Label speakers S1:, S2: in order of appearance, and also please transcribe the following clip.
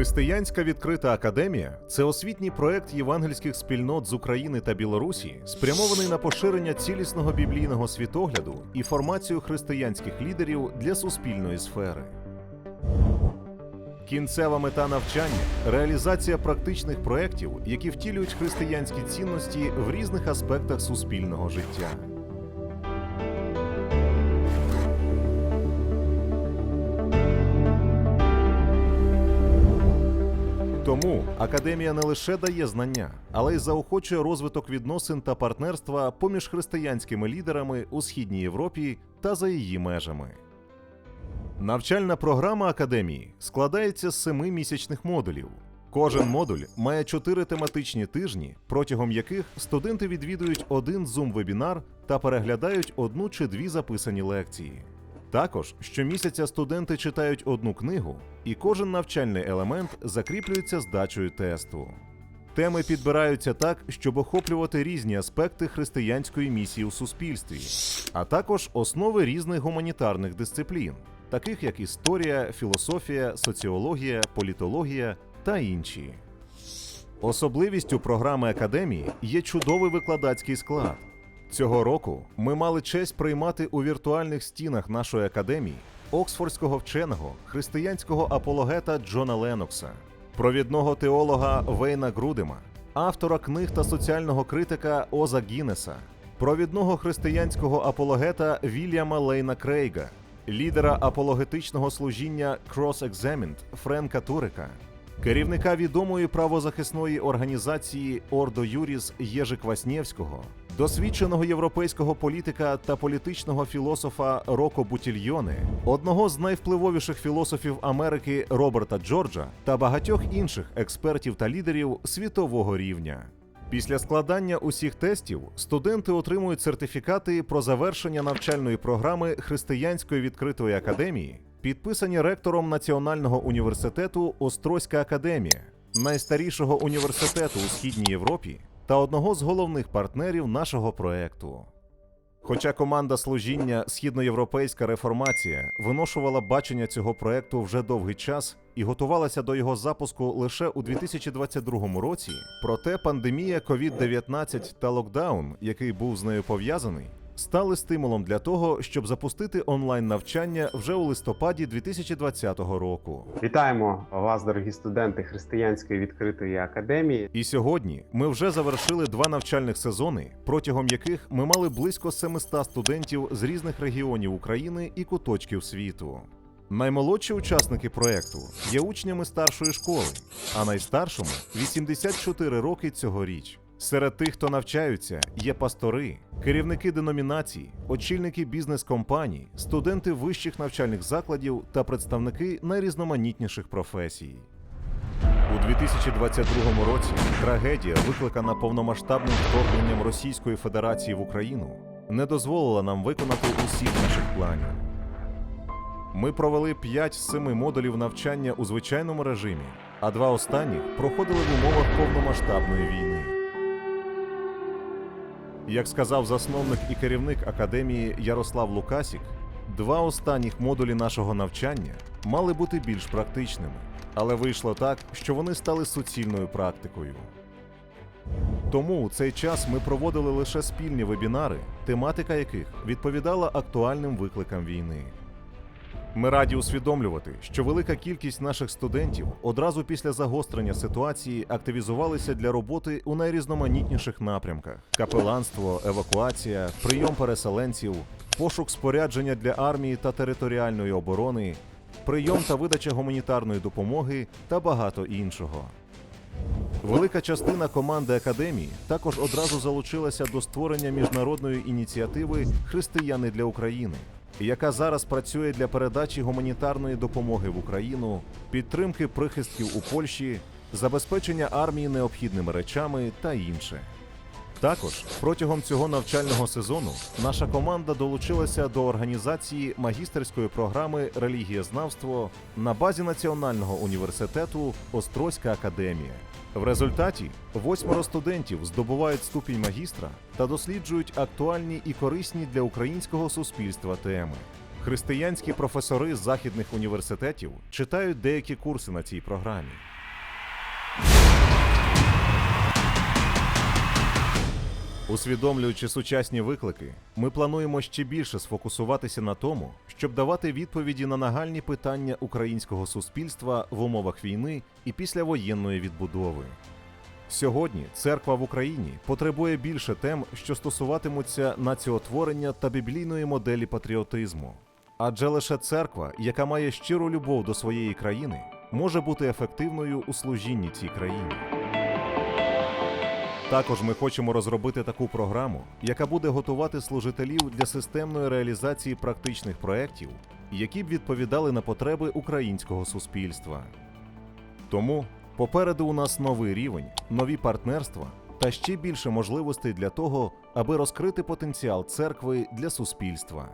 S1: Християнська відкрита академія це освітній проект євангельських спільнот з України та Білорусі, спрямований на поширення цілісного біблійного світогляду і формацію християнських лідерів для суспільної сфери. Кінцева мета навчання реалізація практичних проєктів, які втілюють християнські цінності в різних аспектах суспільного життя. Тому академія не лише дає знання, але й заохочує розвиток відносин та партнерства поміж християнськими лідерами у східній Європі та за її межами. Навчальна програма академії складається з семи місячних модулів. Кожен модуль має чотири тематичні тижні, протягом яких студенти відвідують один зум-вебінар та переглядають одну чи дві записані лекції. Також щомісяця студенти читають одну книгу, і кожен навчальний елемент закріплюється здачею тесту. Теми підбираються так, щоб охоплювати різні аспекти християнської місії у суспільстві, а також основи різних гуманітарних дисциплін, таких як історія, філософія, соціологія, політологія та інші. Особливістю програми академії є чудовий викладацький склад. Цього року ми мали честь приймати у віртуальних стінах нашої академії оксфордського вченого християнського апологета Джона Ленокса, провідного теолога Вейна Грудема, автора книг та соціального критика Оза Гіннеса, провідного християнського апологета Вільяма Лейна Крейга, лідера апологетичного служіння Cross-Examined Френка Турика, керівника відомої правозахисної організації Ордо Юріс Єжи Кваснєвського, досвідченого європейського політика та політичного філософа Роко Бутільйоне, одного з найвпливовіших філософів Америки Роберта Джорджа та багатьох інших експертів та лідерів світового рівня. Після складання усіх тестів студенти отримують сертифікати про завершення навчальної програми Християнської відкритої академії, підписані ректором Національного університету Острозька академія, найстарішого університету у східній Європі та одного з головних партнерів нашого проекту. Хоча команда служіння Східноєвропейська реформація виношувала бачення цього проекту вже довгий час і готувалася до його запуску лише у 2022 році, проте пандемія COVID-19 та локдаун, який був з нею пов'язаний, стали стимулом для того, щоб запустити онлайн навчання вже у листопаді 2020 року.
S2: Вітаємо вас, дорогі студенти Християнської відкритої академії.
S1: І сьогодні ми вже завершили два навчальних сезони, протягом яких ми мали близько 700 студентів з різних регіонів України і куточків світу. Наймолодші учасники проекту є учнями старшої школи, а найстаршому 84 роки цьогоріч. Серед тих, хто навчаються, є пастори, керівники деномінацій, очільники бізнес-компаній, студенти вищих навчальних закладів та представники найрізноманітніших професій. У 2022 році трагедія, викликана повномасштабним вторгненням Російської Федерації в Україну, не дозволила нам виконати усіх наших планів. Ми провели 5 з 7 модулів навчання у звичайному режимі, а два останніх проходили в умовах повномасштабної війни. Як сказав засновник і керівник академії Ярослав Лукасік, два останніх модулі нашого навчання мали бути більш практичними, але вийшло так, що вони стали суцільною практикою. Тому у цей час ми проводили лише спільні вебінари, тематика яких відповідала актуальним викликам війни. Ми раді усвідомлювати, що велика кількість наших студентів одразу після загострення ситуації активізувалися для роботи у найрізноманітніших напрямках: капеланство, евакуація, прийом переселенців, пошук спорядження для армії та територіальної оборони, прийом та видача гуманітарної допомоги та багато іншого. Велика частина команди академії також одразу залучилася до створення міжнародної ініціативи Християни для України, яка зараз працює для передачі гуманітарної допомоги в Україну, підтримки прихистків у Польщі, забезпечення армії необхідними речами та інше. Також протягом цього навчального сезону наша команда долучилася до організації магістерської програми релігієзнавство на базі Національного університету Острозька академія. В результаті восьмеро студентів здобувають ступінь магістра та досліджують актуальні і корисні для українського суспільства теми. Християнські професори західних університетів читають деякі курси на цій програмі. Усвідомлюючи сучасні виклики, ми плануємо ще більше сфокусуватися на тому, щоб давати відповіді на нагальні питання українського суспільства в умовах війни і післявоєнної відбудови. Сьогодні церква в Україні потребує більше тем, що стосуватимуться націотворення та біблійної моделі патріотизму. Адже лише церква, яка має щиру любов до своєї країни, може бути ефективною у служінні цій країні. Також ми хочемо розробити таку програму, яка буде готувати служителів для системної реалізації практичних проєктів, які б відповідали на потреби українського суспільства. Тому попереду у нас новий рівень, нові партнерства та ще більше можливостей для того, аби розкрити потенціал церкви для суспільства.